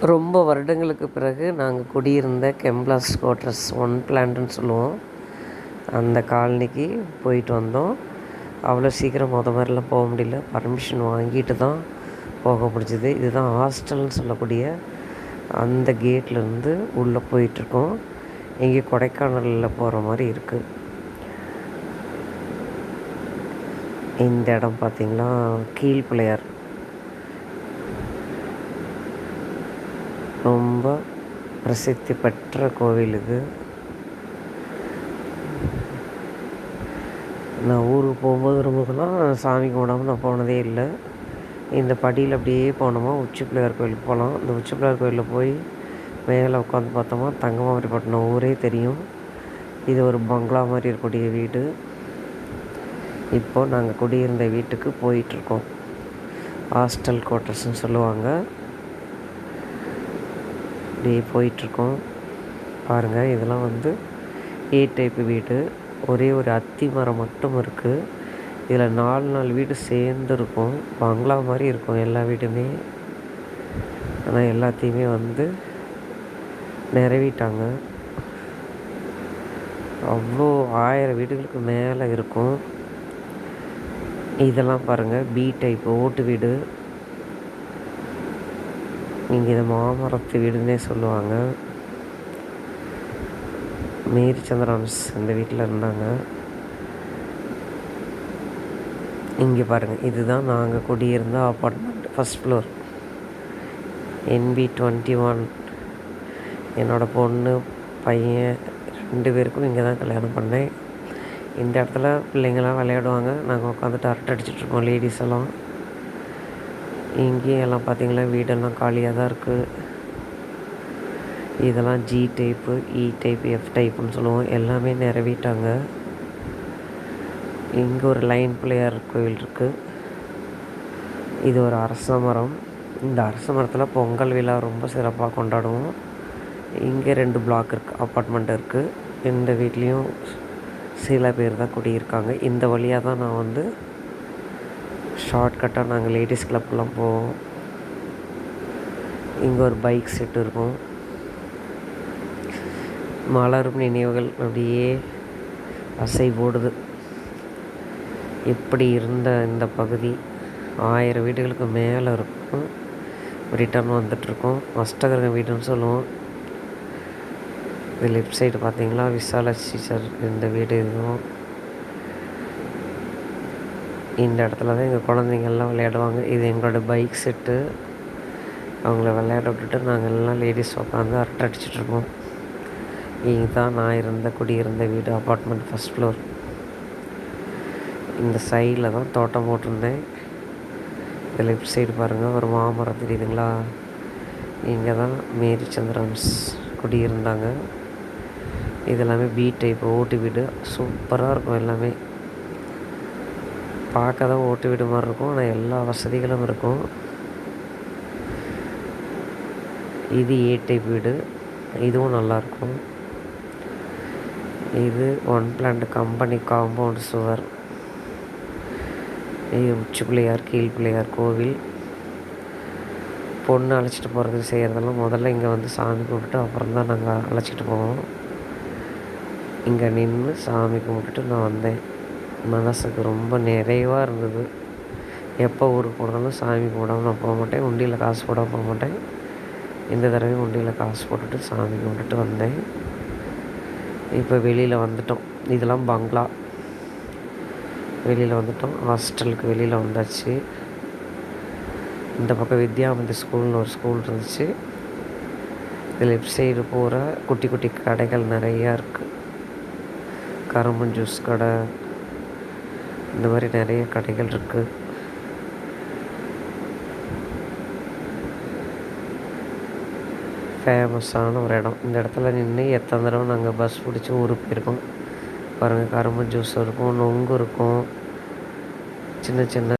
ரொம்ப வருடங்களுக்கு பிறகு நாங்கள் குடியிருந்த கெம்ப்ளாஸ் குவார்ட்டர்ஸ் ஒன் பிளான்ட்னு சொல்லுவோம். அந்த காலனிக்கு போயிட்டு வந்தோம். அவ்வளோ சீக்கிரம் முத மாதிரிலாம் போக முடியல. பர்மிஷன் வாங்கிட்டு தான் போக முடிஞ்சுது. இதுதான் ஹாஸ்டல்னு சொல்லக்கூடிய அந்த கேட்லேருந்து உள்ளே போயிட்டுருக்கோம். இங்கே கொடைக்கானலில் போகிற மாதிரி இருக்குது இந்த இடம் பார்த்திங்கன்னா கீழ்பிள்ளையார். ரொம்ப பிரசித்தி பெற்ற கோவில் இது. நான் ஊருக்கு போகும்போது வரும்போதெல்லாம் சாமி கும்பிடாம நான் போனதே இல்லை. இந்த படியில் அப்படியே போனோமா உச்சி பிள்ளையார் கோயிலுக்கு போகலாம் இந்த உச்சி பிள்ளையார் கோயிலில் போய் மேலே உட்காந்து பார்த்தோமா தங்கமாதிரிப்பட்டினம் ஊரே தெரியும். இது ஒரு பங்களா மாதிரி இருக்கக்கூடிய வீடு. இப்போது நாங்கள் குடியிருந்த வீட்டுக்கு போயிட்டுருக்கோம் ஹாஸ்டல் குவார்ட்டர்ஸ்னு சொல்லுவாங்க. அப்படியே போயிட்டுருக்கோம். பாருங்கள் இதெல்லாம் வந்து ஏ டைப்பு வீடு. ஒரே ஒரு அத்தி மரம் மட்டும் இருக்குது இதில் நாலு நாலு வீடு சேர்ந்து இருக்கும் பங்களா மாதிரி இருக்கும் எல்லா வீடுமே. ஆனால் எல்லாத்தையுமே வந்து நிறவிட்டாங்க. அவ்வளோ ஆயிரம் வீடுகளுக்கு மேலே இருக்கும். இதெல்லாம் பாருங்கள் பி டைப் ஓட்டு வீடு. இங்கே இதை மாமரத்து வீடுன்னே சொல்லுவாங்க. மேரி சந்திரன்ஸ் இந்த வீட்டில் இருந்தாங்க. இங்கே பாருங்கள் இதுதான் நாங்கள் குடியிருந்த apartment first floor N B twenty one என்னோடய பொண்ணு பையன் ரெண்டு பேருக்கும் இங்கே தான் கல்யாணம் பண்ணேன். இந்த இடத்துல பிள்ளைங்கள்லாம் விளையாடுவாங்க. நாங்கள் உட்காந்துட்டு அரட்டை அடிச்சிட்ருக்கோம் லேடிஸ் எல்லாம். இங்கேயும் எல்லாம் பார்த்திங்கன்னா வீடெல்லாம் காலியாக தான் இருக்குது இதெல்லாம் G type E type F டைப்புன்னு சொல்லுவோம். எல்லாமே நிறவிட்டாங்க. இங்கே ஒரு லைன் பிள்ளையார் கோயில் இருக்குது இது ஒரு அரச மரம். இந்த அரச மரத்தில் பொங்கல் விழா ரொம்ப சிறப்பாக கொண்டாடுவோம். இங்கே ரெண்டு பிளாக் இருக்குது அப்பார்ட்மெண்ட் இருக்குது இந்த வீட்லேயும் சில பேர் தான் குடியிருக்காங்க. இந்த வழியாக தான் நான் வந்து ஷார்ட்கட்டாக நாங்கள் லேடிஸ் கிளப்லாம் போவோம். இங்கே ஒரு பைக் செட் இருக்கும். மலரும் நினைவுகள் அப்படியே அசை போடுது இப்படி இருந்த இந்த பகுதி? ஆயிரம் வீடுகளுக்கு மேலே இருக்கும். ரிட்டர்ன் வந்துட்டுருக்கோம். அஷ்டகிரக வீடுன்னு சொல்லுவோம். இது லெஃப்ட் சைடு பார்த்தீங்களா? விசாலாட்சி சார் இந்த வீடு இதுவும். இந்த இடத்துல தான் எங்கள் குழந்தைங்கள்லாம் விளையாடுவாங்க. இது எங்களோட பைக் செட்டு அவங்கள விளையாட விட்டுட்டு நாங்கள் எல்லாம் லேடிஸ் உட்காந்து அரட்டை அடிச்சிட்ருப்போம் இதுதான் நான் இருந்த குடியிருந்த வீடு அப்பார்ட்மெண்ட் ஃபஸ்ட் ஃப்ளோர் இந்த சைடில் தான் தோட்டம் போட்டிருந்தேன். இந்த லெஃப்ட் சைடு பாருங்கள் ஒரு மாமரம் தெரியுதுங்களா? இங்கே தான் மேரி சந்திரன்ஸ் குடியிருந்தாங்க. இது எல்லாமே பி டைப் ஓட்டு வீடு. சூப்பராக இருக்கும் எல்லாமே. பார்க்க தான் ஓட்டு வீடு மாதிரி இருக்கும். ஆனால் எல்லா வசதிகளும் இருக்கும். இது ஏ டைப் வீடு. இதுவும் நல்லாயிருக்கும் இது ஒன் பிளான்ட் கம்பெனி காம்பவுண்ட் சுவர் இது உச்சி பிள்ளையார் கீழ் பிள்ளையார் கோவில். பொண்ணு அழைச்சிட்டு போகிறது செய்கிறதெல்லாம் முதல்ல இங்கே வந்து சாமி கும்பிட்டு அப்புறம் தான் நாங்கள் அழைச்சிட்டு போவோம். இங்கே நின்று சாமி கும்பிட்டுட்டு நான் வந்தேன். மனசுக்கு ரொம்ப நிறைவாக இருந்தது. எப்போ ஊருக்கு போனாலும் சாமி கும்பிடாமல் நான் போக மாட்டேன். உண்டியில் காசு போடாமல் போக மாட்டேன். இந்த தடவையும் உண்டியில் காசு போட்டுட்டு சாமி கும்பிட்டுட்டு வந்தேன். இப்போ வெளியில் வந்துட்டோம். இதெல்லாம் பங்களா. வெளியில் வந்துட்டோம். ஹாஸ்டலுக்கு வெளியில் வந்தாச்சு. இந்த பக்கம் வித்யாமந்தி ஸ்கூல்னு ஒரு ஸ்கூல் இருந்துச்சு. இது லெஃப்ட் சைடு போகிற குட்டி குட்டி கடைகள் நிறையா இருக்குது கரும்பு ஜூஸ் கடை இந்த மாதிரி நிறைய கடைகள் இருக்குது ஃபேமஸான ஒரு இடம். இந்த இடத்துல நின்று எத்தனை தடவை நாங்கள் பஸ் பிடிச்சி ஊருக்கு போயிருக்கோம். பாருங்கள் கரும்பு ஜூஸ் இருக்கும் நொங்கு இருக்கும். சின்ன சின்ன